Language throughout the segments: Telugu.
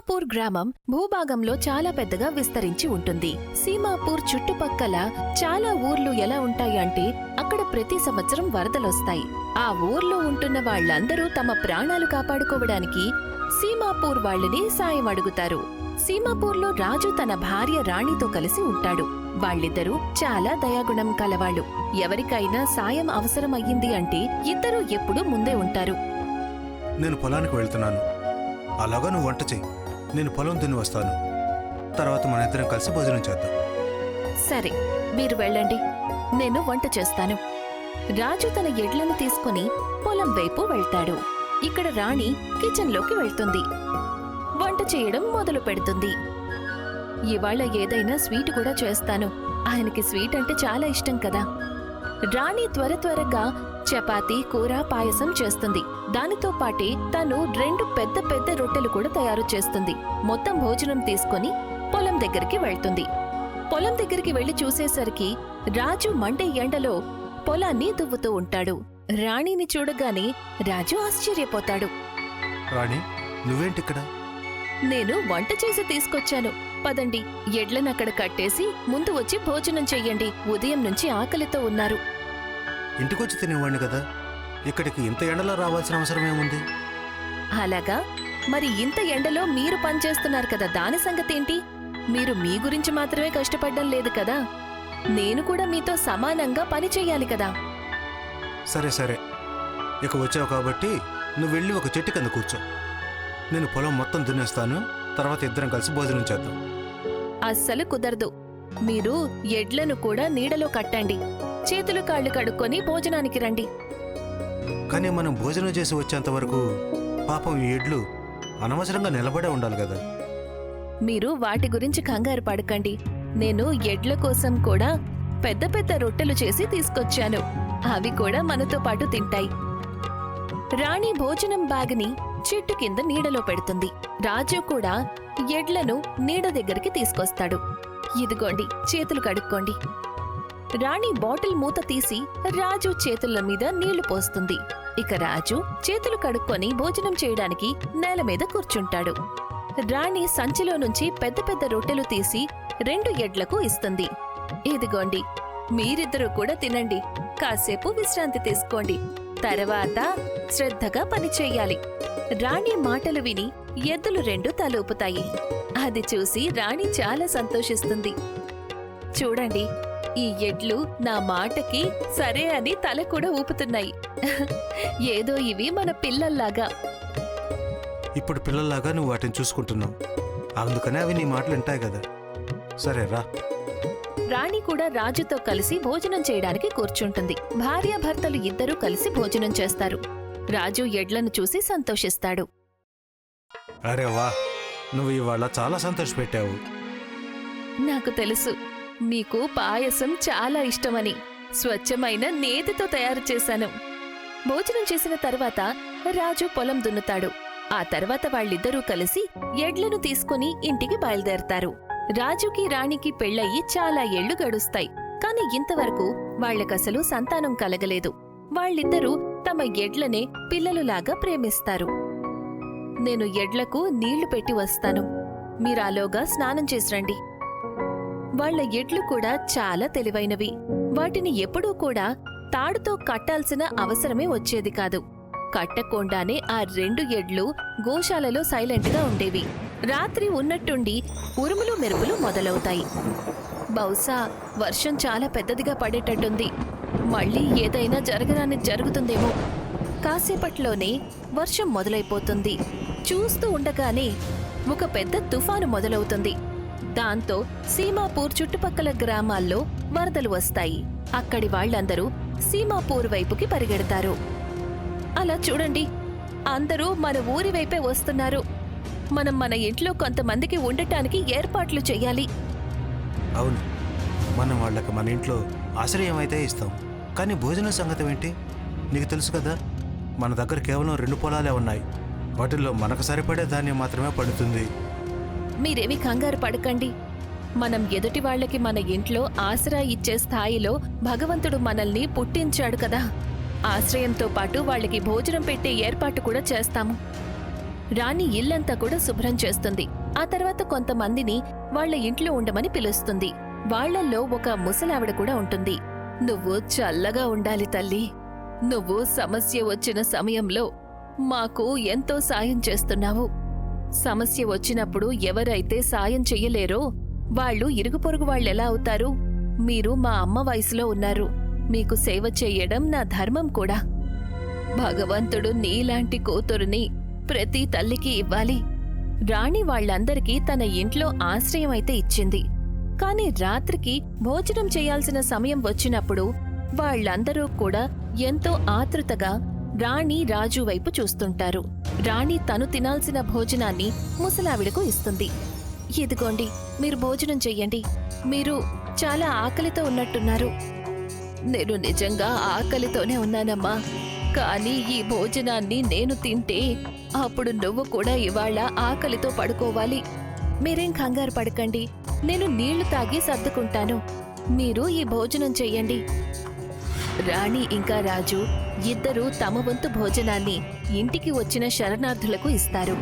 సీమాపూర్ గ్రామం భూభాగంలో చాలా పెద్దగా విస్తరించి ఉంటుంది. సీమాపూర్ చుట్టుపక్కల చాలా ఊర్లు ఎలా ఉంటాయంటే అక్కడ ప్రతి సంవత్సరం వరదలొస్తాయి. ఆ ఊర్లో ఉంటున్న వాళ్ళందరూ తమ ప్రాణాలు కాపాడుకోవడానికి సీమాపూర్ వాళ్ళని సాయం అడుగుతారు. సీమాపూర్లో రాజు తన భార్య రాణితో కలిసి ఉంటాడు. వాళ్ళిద్దరూ చాలా దయాగుణం కలవాళ్ళు. ఎవరికైనా సాయం అవసరం అయ్యింది అంటే ఇద్దరూ ఎప్పుడూ ముందే ఉంటారు. నేను పొలానికి వెళ్తున్నాను. అలాగా నువ్వు వంట చెయ్యి. నేను పొలం దున్ని వస్తాను. తర్వాత మన ఇద్దరం కలిసి భోజనం చేద్దాం. సరే మీరు వెళ్ళండి. నేను వంట చేస్తాను. రాజు తన ఎడ్లను తీసుకుని పొలం వైపు వెళ్తాడు. ఇక్కడ రాణి కిచెన్లోకి వెళ్తుంది. వంట చేయడం మొదలు పెడుతుంది. ఇవాళ ఏదైనా స్వీట్ కూడా చేస్తాను. ఆయనకి స్వీట్ అంటే చాలా ఇష్టం కదా. రాణి త్వర త్వరగా చపాతీ కూర పాయసం చేస్తుంది. దానితో పాటే తను రెండు పెద్ద పెద్ద రొట్టెలు కూడా తయారు చేస్తుంది. మొత్తం భోజనం తీసుకొని పొలం దగ్గరికి వెళ్తుంది. పొలం దగ్గరికి వెళ్ళి చూసేసరికి రాజు మండే ఎండలో పొలాన్ని దువ్వుతూ ఉంటాడు. రాణిని చూడగానే రాజు ఆశ్చర్యపోతాడు. రాణి నువ్వేంటి ఇక్కడ నేను వంట చేసి తీసుకొచ్చాను. పదండి ఎడ్లనక్కడ కట్టేసి ముందు వచ్చి భోజనం చెయ్యండి. ఉదయం నుంచి ఆకలితో ఉన్నారు. ఇంటికొచ్చి తినేవాడిని కదా. ఇక్కడికి ఇంత ఎండలో రావాల్సిన అవసరం ఏముంది? అలాగా? మరి ఇంత ఎండలో మీరు పనిచేస్తున్నారు కదా దాని సంగతేంటి? మీరు మీ గురించి మాత్రమే కష్టపడ్డం లేదు కదా. నేను కూడా మీతో సమానంగా పని చెయ్యాలి కదా. సరే సరే. ఇక వచ్చావు కాబట్టి నువ్వు వెళ్ళి ఒక చెట్టు కింద కూర్చో. నేను పొలం మొత్తం దున్నేస్తాను తర్వాత ఇద్దరం కలిసి భోజనం చేద్దాం. అస్సలు కుదరదు. మీరు ఎడ్లను కూడా నీడలో కట్టండి. చేతులు కాళ్ళు కడుక్కొని భోజనానికి రండి. కానీ మనం భోజనం చేసి వచ్చేంత వరకు పాపం ఈ ఎడ్లు అనవసరంగా నిలబడే ఉండాలి కదా. మీరు వాటి గురించి కంగారు పడకండి. నేను ఎడ్ల కోసం కూడా పెద్ద పెద్ద రొట్టెలు చేసి తీసుకొచ్చాను. అవి కూడా మనతో పాటు తింటాయి. రాణి భోజనం బ్యాగ్ని చెట్టు కింద నీడలో పెడుతుంది. రాజు కూడా ఎడ్లను నీడ దగ్గరికి తీసుకొస్తాడు. ఇదిగోండి చేతులు కడుక్కోండి. రాణి బాటిల్ మూత తీసి రాజు చేతుల మీద నీళ్ళు పోస్తుంది. ఇక రాజు చేతులు కడుక్కొని భోజనం చేయడానికి నేల మీద కూర్చుంటాడు. రాణి సంచిలో నుంచి పెద్ద పెద్ద రొట్టెలు తీసి రెండు ఎడ్లకు ఇస్తుంది. ఇదిగోండి మీరిద్దరూ కూడా తినండి. కాసేపు విశ్రాంతి తీసుకోండి. తర్వాత శ్రద్ధగా పని చెయ్యాలి రాణి మాటలు విని ఎద్దులు రెండు తలూపుతాయి. అది చూసి రాణి చాలా సంతోషిస్తుంది. చూడండి ఈ ఎడ్లు నా మాటకి సరే అని తల కూడా ఊపుతున్నాయి. ఏదో ఇవి మన పిల్లల్లాగా. ఇప్పుడు పిల్లల్లాగా నువ్వు వాటిని చూసుకుంటున్నావు. అందుకనే అవి నీ మాటలు వింటాయి కదా. సరే రా. రాణి కూడా రాజుతో కలిసి భోజనం చేయడానికి కూర్చుంటుంది. భార్యాభర్తలు ఇద్దరూ కలిసి భోజనం చేస్తారు. రాజు ఎడ్లను చూసి సంతోషిస్తాడు. అరే వా. నువ్వు ఇవాళ చాలా సంతోషపెట్టావు. నాకు తెలుసు. మీకు పాయసం చాలా ఇష్టమని స్వచ్ఛమైన నేతితో తయారు చేశాను. భోజనం చేసిన తర్వాత రాజు పొలం దున్నుతాడు. ఆ తర్వాత వాళ్ళిద్దరూ కలిసి ఎడ్లను తీసుకుని ఇంటికి బయలుదేరతారు. రాజుకి రాణికి పెళ్ళయి చాలా ఏళ్ళు గడుస్తాయి. కాని ఇంతవరకు వాళ్ళకసలు సంతానం కలగలేదు. వాళ్ళిద్దరూ తమ ఎడ్లనే పిల్లలులాగా ప్రేమిస్తారు. నేను ఎడ్లకు నీళ్ళు పెట్టి వస్తాను. మీరాలోగా స్నానం చేసిరండి. వాళ్ళ ఎడ్లు కూడా చాలా తెలివైనవి. వాటిని ఎప్పుడూ కూడా తాడుతో కట్టాల్సిన అవసరమే వచ్చేది కాదు. కట్టకుండానే ఆ రెండు ఎడ్లు గోశాలలో సైలెంట్గా ఉండేవి. రాత్రి ఉన్నట్టుండి ఉరుములు మెరుపులు మొదలవుతాయి. బహుశా వర్షం చాలా పెద్దదిగా పడేటట్టుంది. మళ్ళీ ఏదైనా జరగరాని జరుగుతుందేమో. కాసేపట్లోనే వర్షం మొదలైపోతుంది. చూస్తూ ఉండగానే ఒక పెద్ద తుఫాను మొదలవుతుంది. దాంతో సీమాపూర్ చుట్టుపక్కల గ్రామాల్లో వరదలు వస్తాయి. అక్కడి వాళ్ళందరూ సీమాపూర్ వైపుకి పరిగెడతారు. అలా చూడండి అందరూ మన ఊరి వైపే వస్తున్నారు. మనం మన ఇంట్లో కొంతమందికి ఉండటానికి ఏర్పాట్లు చేయాలి. అవును మనం వాళ్ళకి మన ఇంట్లో ఆశ్రయం అయితే ఇస్తాం. కానీ భోజనం సంగతి ఏంటి? నీకు తెలుసు కదా మన దగ్గర కేవలం రెండు పొలాలే ఉన్నాయి. వాటిల్లో మనకు సరిపడే ధాన్యం మాత్రమే పడుతుంది. మీరేమి కంగారు పడకండి. మనం ఎదుటి వాళ్ళకి మన ఇంట్లో ఆసరా ఇచ్చే స్థాయిలో భగవంతుడు మనల్ని పుట్టించాడు కదా. ఆశ్రయంతో పాటు వాళ్ళకి భోజనం పెట్టే ఏర్పాటు కూడా చేస్తాము. రాణి ఇల్లంతా కూడా శుభ్రం చేస్తుంది. ఆ తర్వాత కొంతమందిని వాళ్ళ ఇంట్లో ఉండమని పిలుస్తుంది. వాళ్ళల్లో ఒక ముసలావిడ కూడా ఉంటుంది. నువ్వు చల్లగా ఉండాలి తల్లి. నువ్వు సమస్య వచ్చిన సమయంలో మాకు ఎంతో సాయం చేస్తున్నావు. సమస్య వచ్చినప్పుడు ఎవరైతే సాయం చెయ్యలేరో వాళ్ళు ఇరుగు పొరుగు వాళ్ళెలా అవుతారు? మీరు మా అమ్మ వయసులో ఉన్నారు. మీకు సేవ చెయ్యడం నా ధర్మం కూడా. భగవంతుడు నీలాంటి కూతురుని ప్రతి తల్లికి ఇవ్వాలి. రాణి వాళ్ళందరికీ తన ఇంట్లో ఆశ్రయమైతే ఇచ్చింది. కాని రాత్రికి భోజనం చేయాల్సిన సమయం వచ్చినప్పుడు వాళ్ళందరూ కూడా ఎంతో ఆతృతగా రాణి రాజు వైపు చూస్తుంటారు. రాణి తను తినాల్సిన భోజనాన్ని ముసలావిడకు ఇస్తుంది. ఇదిగోండి మీరు భోజనం చెయ్యండి. మీరు చాలా ఆకలితో ఉన్నట్టున్నారు. నేను నిజంగా ఆకలితోనే ఉన్నానమ్మా. కానీ ఈ భోజనాన్ని నేను తింటే అప్పుడు నువ్వు కూడా ఇవాళ ఆకలితో పడుకోవాలి. మీరేం కంగారు పడకండి. నేను నీళ్ళు తాగి సర్దుకుంటాను. మీరు ఈ భోజనం చెయ్యండి. రాణి ఇంకా రాజు ఇద్దరూ తమ వంతు భోజనాన్ని ఇంటికి వచ్చిన శరణార్థులకు ఇస్తారు.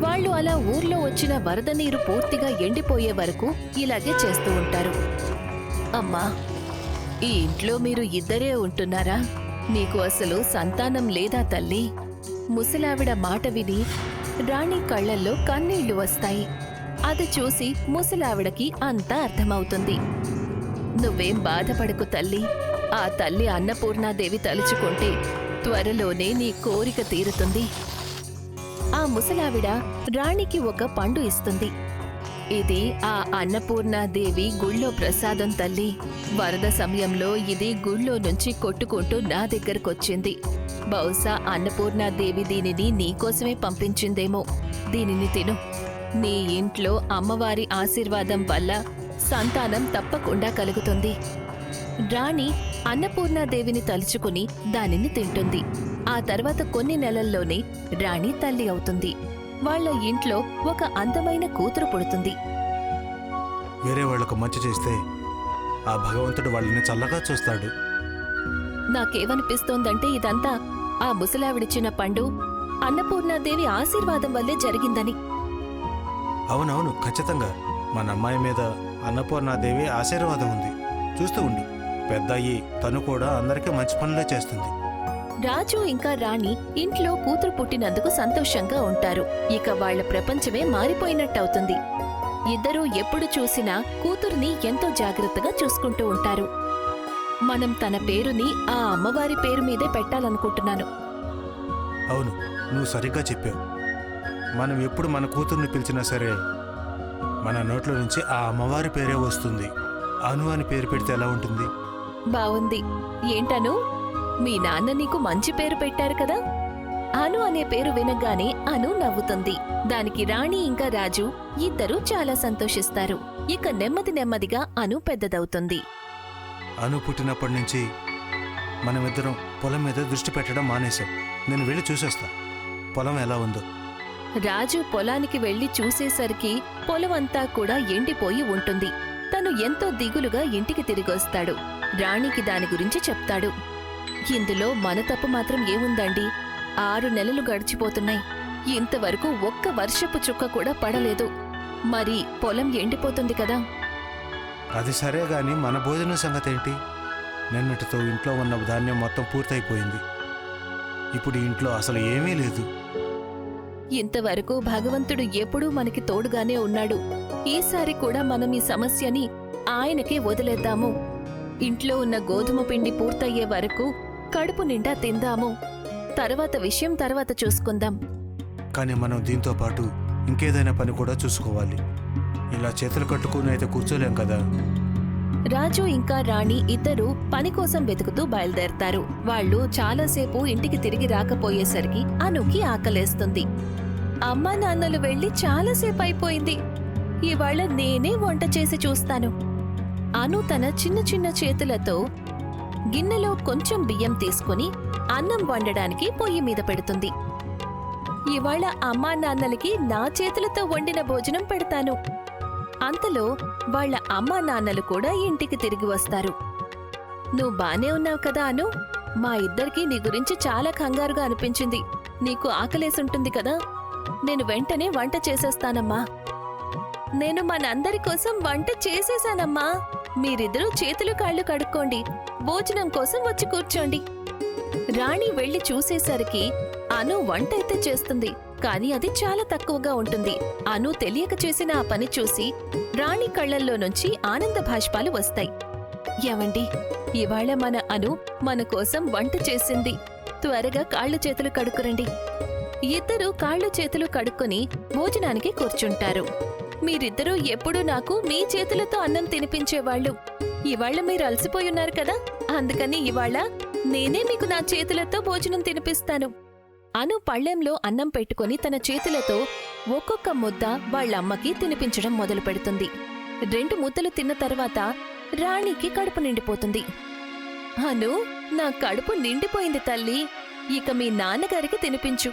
వాళ్ళు అలా ఊర్లో వచ్చిన వరద నీరు పూర్తిగా ఎండిపోయే వరకు ఇలాగే చేస్తూ ఉంటారు. అమ్మా ఈ ఇంట్లో మీరు ఇద్దరే ఉంటున్నారా? మీకు అసలు సంతానం లేదా తల్లి? ముసలావిడ మాట విని రాణి కళ్ళల్లో కన్నీళ్ళు వస్తాయి. అది చూసి ముసలావిడకి అంతా అర్థమవుతుంది. నువ్వేం బాధపడకు తల్లి. ఆ తల్లి అన్నపూర్ణాదేవి తలుచుకుంటే త్వరలోనే నీ కోరిక తీరుతుంది. ఆ ముసలావిడ రాణికి ఒక పండు ఇస్తుంది. ఇది ఆ అన్నపూర్ణాదేవి గుళ్ళో ప్రసాదం తల్లి. వరద సమయంలో ఇది గుళ్ళో నుంచి కొట్టుకుంటూ నా దగ్గరకొచ్చింది. బహుశా అన్నపూర్ణాదేవి దీనిని నీకోసమే పంపించిందేమో. దీనిని తిను. నీ ఇంట్లో అమ్మవారి ఆశీర్వాదం వల్ల సంతానం తప్పకుండా కలుగుతుంది. రాణి అన్నపూర్ణాదేవిని తలుచుకుని దానిని తింటుంది. ఆ తర్వాత కొన్ని నెలల్లోనే రాణి తల్లి అవుతుంది. వాళ్ళ ఇంట్లో ఒక అందమైన కూతురు పుడుతుంది. వేరే వాళ్ళకు మంచి చేస్తే ఆ భగవంతుడు వాళ్ళని చల్లగా చూస్తాడు. నాకేమనిపిస్తోందంటే ఇదంతా ఆ ముసలావిడిచ్చిన పండు అన్నపూర్ణాదేవి ఆశీర్వాదం వల్లే జరిగిందని. అవునవును ఖచ్చితంగా. మన అమ్మాయి మీద అన్నపూర్ణాదేవి ఆశీర్వాదం ఉంది. చూస్తూ ఉండు. పెద్ద అయ్యి తను కూడా అందరికీ మంచి పనులే చేస్తుంది. రాజు ఇంకా రాణి ఇంట్లో కూతురు పుట్టినందుకు సంతోషంగా ఉంటారు. ఇక వాళ్ళ ప్రపంచమే మారిపోయినట్టవుతుంది. ఇద్దరూ ఎప్పుడు చూసినా కూతుర్ని ఎంతో జాగ్రత్తగా చూసుకుంటూ ఉంటారు. మనం తన పేరుని ఆ అమ్మవారి పేరు మీదే పెట్టాలనుకుంటున్నాను. అవును నువ్వు సరిగ్గా చెప్పావు. మనం ఎప్పుడు మన కూతుర్ని పిలిచినా సరే మన నోట్లో నుంచి ఆ అమ్మవారి పేరే వస్తుంది. అను అని పేరు పెడితే ఎలా ఉంటుంది? బావుంది. ఏంటను? మీ నాన్న నీకు మంచి పేరు పెట్టారు కదా? అను అనే పేరు వినగానే అను నవ్వుతుంది. దానికి రాణి ఇంకా రాజు ఇద్దరూ చాలా సంతోషిస్తారు. ఇక నెమ్మది నెమ్మదిగా అను పెద్దదవుతుంది. అను పుట్టినప్పటి నుంచి మనమిద్దరం పొలం మీద దృష్టి పెట్టడం మానేశాం. నేను వెళ్ళి చూసొస్తా. పొలం ఎలా ఉందో. రాజు పొలానికి వెళ్ళి చూసేసరికి పొలమంతా కూడా ఎండిపోయి ఉంటుంది. తను ఎంతో దిగులుగా ఇంటికి తిరిగొస్తాడు. రాణికి దాని గురించి చెప్తాడు. ఇందులో మన తప్పు మాత్రం ఏముందండి? ఆరు నెలలు గడిచిపోతున్నాయి. ఇంతవరకు ఒక్క వర్షపు చుక్క కూడా పడలేదు. మరి పొలం ఎండిపోతుంది కదా? అది సరే గాని మన భోజనం సంగతి ఏంటి నిన్నటితో ఇంట్లో ఉన్న ధాన్యం మొత్తం పూర్తయిపోయింది. ఇప్పుడు ఇంట్లో అసలు ఏమీ లేదు. ఇంతవరకు భగవంతుడు ఎప్పుడూ మనకి తోడుగానే ఉన్నాడు. ఈసారి కూడా మనం ఈ సమస్యని ఆయనకే వదిలేద్దాము. ఇంట్లో ఉన్న గోధుమ పిండి పూర్తయ్యే వరకు కడుపు నిండా తిందాము. తర్వాత విషయం తర్వాత చూసుకుందాం. కానీ మనం దీంతో పాటు ఇంకేదైనా పని కూడా చూసుకోవాలి. ఇలా చేతులు కట్టుకుని అయితే కూర్చోలేం కదా. రాజు ఇంకా రాణి ఇద్దరూ పని కోసం వెతుకుతూ బయలుదేరతారు. వాళ్ళు చాలాసేపు ఇంటికి తిరిగి రాకపోయేసరికి అనుకి ఆకలేస్తుంది. అమ్మా నాన్నలు వెళ్ళి చాలాసేపు అయిపోయింది. ఇవాళ నేనే వంట చేసి చూస్తాను. అను తన చిన్న చిన్న చేతులతో గిన్నెలో కొంచెం బియ్యం తీసుకుని అన్నం వండడానికి పొయ్యి మీద పెడుతుంది. ఇవాళ అమ్మా నాన్నలకి నా చేతులతో వండిన భోజనం పెడతాను. అంతలో వాళ్ళ అమ్మా నాన్నలు కూడా ఇంటికి తిరిగి వస్తారు. నువ్వు బానే ఉన్నావు కదా అను? మా ఇద్దరికీ నీ గురించి చాలా కంగారుగా అనిపించింది. నీకు ఆకలేసుంటుంది కదా? నేను వెంటనే వంట చేసేస్తానమ్మా. నేను మనందరి కోసం వంట చేసేసానమ్మా. మీరిద్దరూ చేతులు కాళ్ళు కడుక్కోండి. భోజనం కోసం వచ్చి కూర్చోండి. రాణి వెళ్ళి చూసేసరికి అను వంట అయితే చేస్తుంది. కానీ అది చాలా తక్కువగా ఉంటుంది. అను తెలియక చేసిన ఆ పని చూసి రాణి కళ్ళల్లో నుంచి ఆనంద భాష్పాలు వస్తాయి. ఏవండి? ఇవాళ మన అను మన కోసం వంట చేసింది. త్వరగా కాళ్ళు చేతులు కడుక్కురండి. ఇద్దరు కాళ్ళు చేతులు కడుక్కుని భోజనానికి కూర్చుంటారు. మీరిద్దరూ ఎప్పుడూ నాకు మీ చేతులతో అన్నం తినిపించేవాళ్ళు. ఇవాళ మీరు అలసిపోయున్నారు కదా? అందుకని ఇవాళ నేనే మీకు నా చేతులతో భోజనం తినిపిస్తాను. అను పళ్ళెంలో అన్నం పెట్టుకుని తన చేతులతో ఒక్కొక్క ముద్ద వాళ్ళమ్మకి తినిపించడం మొదలు పెడుతుంది రెండు ముద్దలు తిన్న తర్వాత రాణికి కడుపు నిండిపోతుంది. అను నా కడుపు నిండిపోయింది తల్లి. ఇక మీ నాన్నగారికి తినిపించు.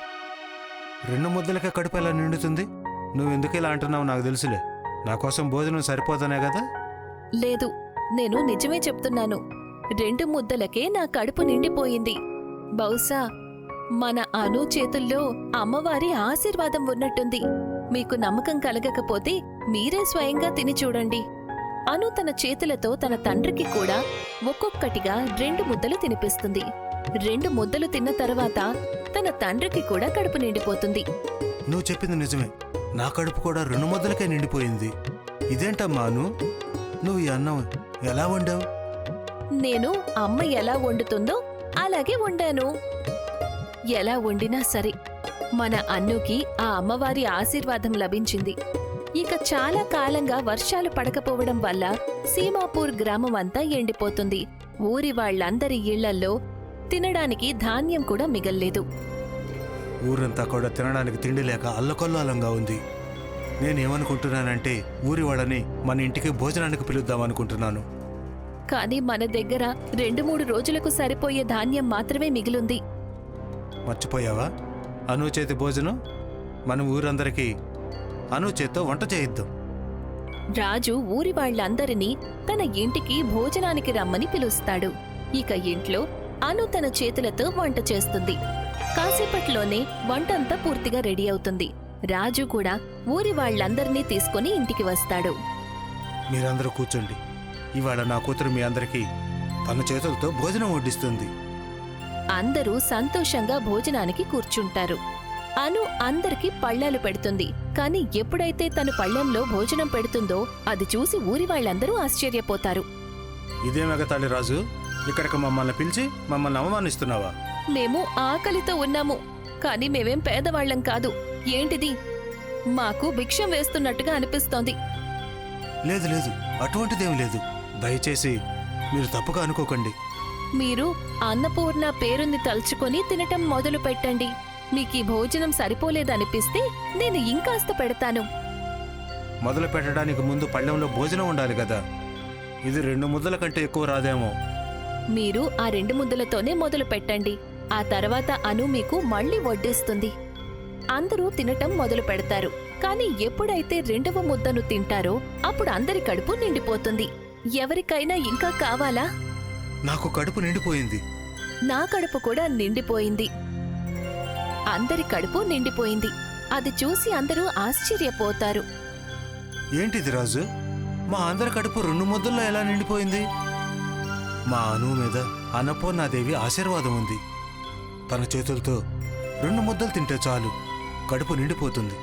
రెండు ముద్దలకి కడుపు ఎలా నిండుతుంది? నువ్వు ఎందుకు ఇలా అంటున్నావు నాకు తెలుసులే. నా కోసం భోజనం సరిపోదనే కదా? లేదు నేను నిజమే చెప్తున్నాను. రెండు ముద్దలకే నా కడుపు నిండిపోయింది. బహుశా మన అను చేతుల్లో అమ్మవారి ఆశీర్వాదం ఉన్నట్టుంది. మీకు నమ్మకం కలగకపోతే మీరే స్వయంగా తిని చూడండి. అను తన చేతులతో తన తండ్రికి కూడా ఒక్కొక్కటిగా రెండు ముద్దలు తినిపిస్తుంది. రెండు ముద్దలు తిన్న తర్వాత తన తండ్రికి కూడా కడుపు నిండిపోతుంది. నువ్వు చెప్పింది నిజమే. నా కడుపు కూడా రెండు ముద్దలకే నిండిపోయింది. ఇదేంటమ్మాను నువ్వు ఈ అన్నం ఎలా వండావు? నేను అమ్మ ఎలా వండుతుందో అలాగే వండాను. ఎలా వండినా సరే మన అన్నుకి ఆ అమ్మవారి ఆశీర్వాదం లభించింది. ఇక చాలా కాలంగా వర్షాలు పడకపోవడం వల్ల సీమాపూర్ గ్రామం అంతా ఎండిపోతుంది. ఊరి వాళ్ళందరి ఇళ్ళల్లో తినడానికి ధాన్యం కూడా మిగల్లేదు. ఊరంతా కూడా తినడానికి తిండి లేక అల్లకొల్లాలంగా ఉంది. నేనేమనుకుంటున్నానంటే ఊరి వాళ్ళని మన ఇంటికి భోజనానికి పిలుద్దాం అనుకుంటున్నాను కానీ మన దగ్గర రెండు మూడు రోజులకు సరిపోయే ధాన్యం మాత్రమే మిగిలుంది. మర్చిపోయావా? అను చేతి భోజనం? మనం ఊరందరికీ అను చేత్తో వంట చేయిద్దాం. రాజు ఊరి వాళ్ళందరినీ తన ఇంటికి భోజనానికి రమ్మని పిలుస్తాడు. ఇక ఇంట్లో అను తన చేతులతో వంట చేస్తుంది. కాసేపట్లోనే వంటంతా పూర్తిగా రెడీ అవుతుంది. రాజు కూడా ఊరి వాళ్ళందరినీ తీసుకుని ఇంటికి వస్తాడు. మీరందరూ కూర్చోండి. ఇవాళ నా కూతురు మీ అందరికీ తన చేతులతో భోజనం వడ్డిస్తుంది. అందరూ సంతోషంగా భోజనానికి కూర్చుంటారు. అను అందరికి పళ్ళాలు పెడుతుంది. కాని ఎప్పుడైతే తను పళ్ళెంలో భోజనం పెడుతుందో అది చూసి ఊరి వాళ్ళందరూ ఆశ్చర్యపోతారు. ఇదే మెగతాళి రాజు? ఇక్కడికి మమ్మల్ని పిలిచి మమ్మల్ని అవమానిస్తున్నావా? మేము ఆకలితో ఉన్నాము కానీ మేమేం పేదవాళ్ళం కాదు. ఏంటిది? మాకు భిక్షం వేస్తున్నట్టుగా అనిపిస్తోంది. లేదు లేదు. అటువంటిదేం లేదు. దయచేసి మీరు తప్పుగా అనుకోకండి. మీరు అన్నపూర్ణ పేరుని తలుచుకొని తినటం మొదలు పెట్టండి. మీకీ భోజనం సరిపోలేదనిపిస్తే నేను ఇంకాస్త పెడతాను. మొదలు పెట్టడానికి ముందు పళ్ళెంలో భోజనం ఉండాలి కదా. ఇది రెండు ముద్దల కంటే ఎక్కువ రాదేమో. మీరు ఆ రెండు ముద్దలతోనే మొదలు పెట్టండి. ఆ తర్వాత అను మీకు మళ్ళీ వడ్డిస్తుంది. అందరూ తినటం మొదలు పెడతారు. కానీ ఎప్పుడైతే రెండవ ముద్దను తింటారో అప్పుడు అందరి కడుపు నిండిపోతుంది. ఎవరికైనా ఇంకా కావాలా? నాకు కడుపు నిండిపోయింది. నా కడుపు కూడా నిండిపోయింది. అందరి కడుపు నిండిపోయింది. అది చూసి అందరూ ఆశ్చర్యపోతారు. ఏంటిది రాజు? మా అందరి కడుపు రెండు ముద్దల్లో ఎలా నిండిపోయింది? మా అను మీద అన్నపూర్ణాదేవి ఆశీర్వాదం ఉంది. తన చేతులతో రెండు ముద్దలు తింటే చాలు. కడుపు నిండిపోతుంది.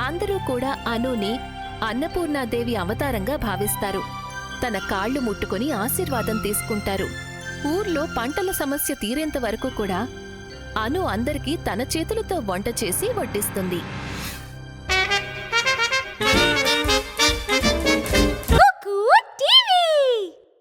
అందరూ కూడా అనుని అన్నపూర్ణాదేవి అవతారంగా భావిస్తారు. తన కాళ్ళు ముట్టుకొని ఆశీర్వాదం తీసుకుంటారు. ఊర్లో పంటల సమస్య తీరేంత వరకు కూడా అను అందరికీ తన చేతులతో వంట చేసి వడ్డిస్తుంది.